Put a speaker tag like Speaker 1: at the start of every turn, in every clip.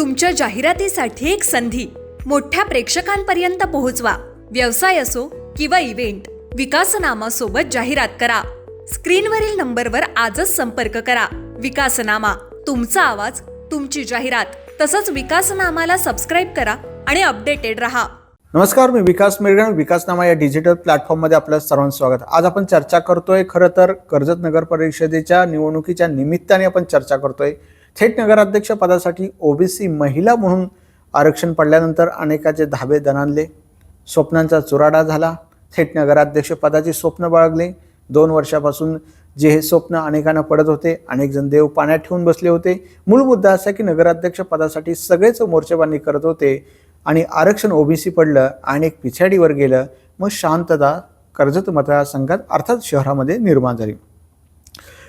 Speaker 1: तुमच्या जाहिरातीसाठी एक संधी. मोठ्या प्रेक्षकांपर्यंत पोहोचवा. व्यवसाय असो किंवा इव्हेंट विकासनामासोबत जाहिरात करा. स्क्रीनवरील नंबरवर आजच संपर्क करा. विकासनामा तुमचा आवाज तुमची जाहिरात तसंच विकासनामाला सबस्क्राईब करा आणि अपडेटेड रहा.
Speaker 2: नमस्कार मी विकास मिरगण विकासनामा या डिजिटल प्लॅटफॉर्ममध्ये आपलं सर्वांचं स्वागत. आज आपण चर्चा करतोय खरं तर कर्जत नगर परिषदेच्या निवडणुकीच्या निमित्ताने आपण चर्चा करतोय. थेट नगराध्यक्ष पदासाठी ओबीसी महिला म्हणून आरक्षण पडल्यानंतर अनेकाचे धाबे दणानले स्वप्नांचा चुराडा झाला. थेट नगराध्यक्ष पदाची स्वप्न बाळगले. दोन वर्षापासून जे हे स्वप्न अनेकांना पडत होते अनेक जण देव पाण्यात ठेवून बसले होते. मूळ मुद्दा असा की नगराध्यक्ष पदासाठी सगळेच मोर्चेबांनी करत होते आणि आरक्षण ओबीसी पडलं आणि एक पिछाडीवर गेलं. मग शांतता कर्जत मतदारसंघात अर्थात शहरामध्ये निर्माण झाली.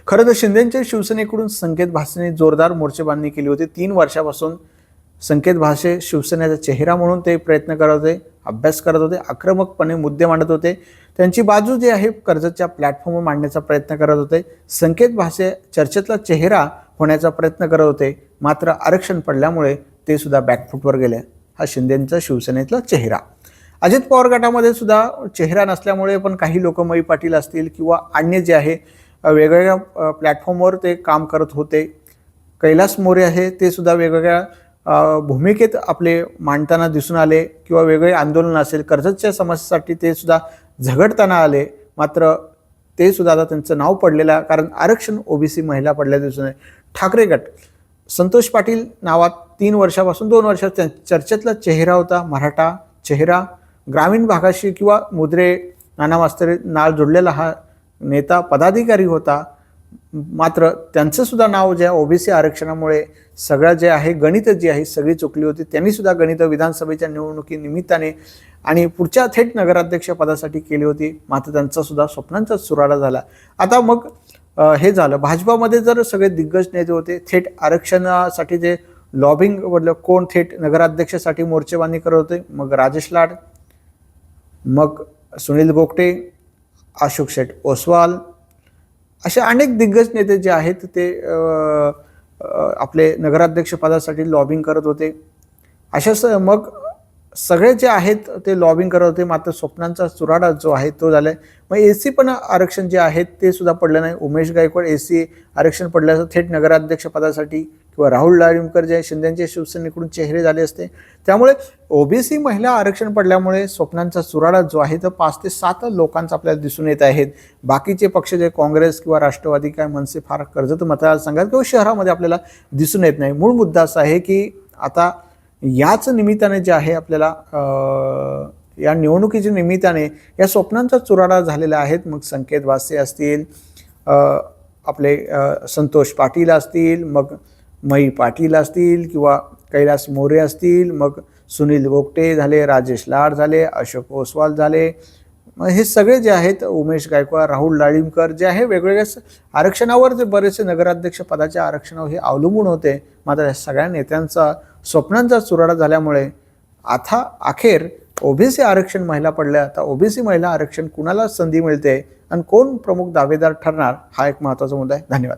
Speaker 2: खरं तर शिंदेच्या शिवसेनेकडून संकेत भासेने जोरदार मोर्चेबांधणी केली होती. तीन वर्षापासून संकेत भाषे शिवसेनेचा चेहरा म्हणून ते प्रयत्न करत होते अभ्यास करत होते आक्रमकपणे मुद्दे मांडत होते. त्यांची बाजू जी आहे कर्जतच्या प्लॅटफॉर्मवर मांडण्याचा प्रयत्न करत होते. संकेत भाषे चर्चेतला चेहरा होण्याचा प्रयत्न करत होते मात्र आरक्षण पडल्यामुळे ते सुद्धा बॅकफूटवर गेले. हा शिंदेचा शिवसेनेतला चेहरा. अजित पवार गटामध्ये सुद्धा चेहरा नसल्यामुळे पण काही लोक मयी पाटील असतील किंवा अन्य जे आहे वेगवेगळ्या प्लॅटफॉर्मवर ते काम करत होते. कैलास मोरे आहे ते सुद्धा वेगवेगळ्या भूमिकेत आपले मांडताना दिसून आले किंवा वेगळे आंदोलन असेल कर्जतच्या समस्येसाठी ते सुद्धा झगडताना आले. मात्र ते सुद्धा आता त्यांचं नाव पडलेलं आहे कारण आरक्षण ओबीसी महिला पडल्या दिसून आहे ठाकरे गट संतोष पाटील नावात तीन वर्षापासून दोन वर्षात त्या- चर्चेतला चेहरा होता मराठा चेहरा. ग्रामीण भागाशी किंवा मुद्रे नाना मास्तरे नाळ जोडलेला हा नेता पदाधिकारी होता. मात्र त्यांचंसुद्धा नाव जे आहे ओबीसी आरक्षणामुळे सगळं जे आहे गणित जी आहे सगळी चुकली होती. त्यांनीसुद्धा गणितं गणित विधानसभेच्या निवडणुकीनिमित्ताने आणि पुढच्या थेट नगराध्यक्ष पदासाठी केली होती. मात्र त्यांचासुद्धा स्वप्नांचा सुराडा झाला. आता मग हे झालं. भाजपामध्ये जर सगळे दिग्गज नेते होते थेट आरक्षणासाठी जे लॉबिंग म्हटलं कोण थेट नगराध्यक्षासाठी मोर्चेबांधणी करत होते? मग राजेश लाड मग सुनील गोगटे अशोक शेठ ओसवाल असे अनेक दिग्गज नेते जे आहेत ते आपले नगराध्यक्षपदासाठी लॉबिंग करत होते. अशा स मग सगळे जे आहेत ते लॉबिंग करत होते. मात्र स्वप्नांचा चुराडा जो आहे तो झाला आहे मग ए सी पण आरक्षण जे आहेत ते सुद्धा पडलं नाही. उमेश गायकवाड ए सी आरक्षण पडल्याचं थेट नगराध्यक्षपदासाठी किंवा राहुल लारिमकर जे शिंद्यांचे शिंदेचे शिवसेनेकडून चेहरे झाले असते. त्यामुळे ओबीसी महिला आरक्षण पडल्यामुळे स्वप्नांचा चुराडा जो आहे तो पाच ते सात लोकांचा आपल्याला दिसून येत आहेत. बाकीचे पक्ष जे काँग्रेस किंवा राष्ट्रवादी काय मनसे फार कर्जत मतदारसंघात किंवा शहरामध्ये आपल्याला दिसून येत नाही. मूळ मुद्दा असा आहे की आता याच निमित्ताने जे आहे आपल्याला या निवडणुकीच्या निमित्ताने या स्वप्नांचा चुराडा झालेला आहेत. मग संकेत वासे असतील आपले संतोष पाटील असतील मग मई पाटील असतील किंवा कैलास मोरे असतील मग सुनील गोगटे झाले राजेश लाड झाले अशोक ओसवाल झाले. मग हे सगळे जे आहेत उमेश गायकवाड राहुल लाळिंबकर जे आहे वेगवेगळ्या आरक्षणावर जे बरेचसे नगराध्यक्ष पदाच्या आरक्षणावर हे अवलंबून होते. मात्र या सगळ्या नेत्यांचा स्वप्नांचा चुराडा झाल्यामुळे आता अखेर ओबीसी आरक्षण महिला पडल्या. आता ओबीसी महिला आरक्षण कुणाला संधी मिळते? आणि कोण प्रमुख दावेदार ठरणार? हा एक महत्त्वाचा मुद्दा आहे. धन्यवाद.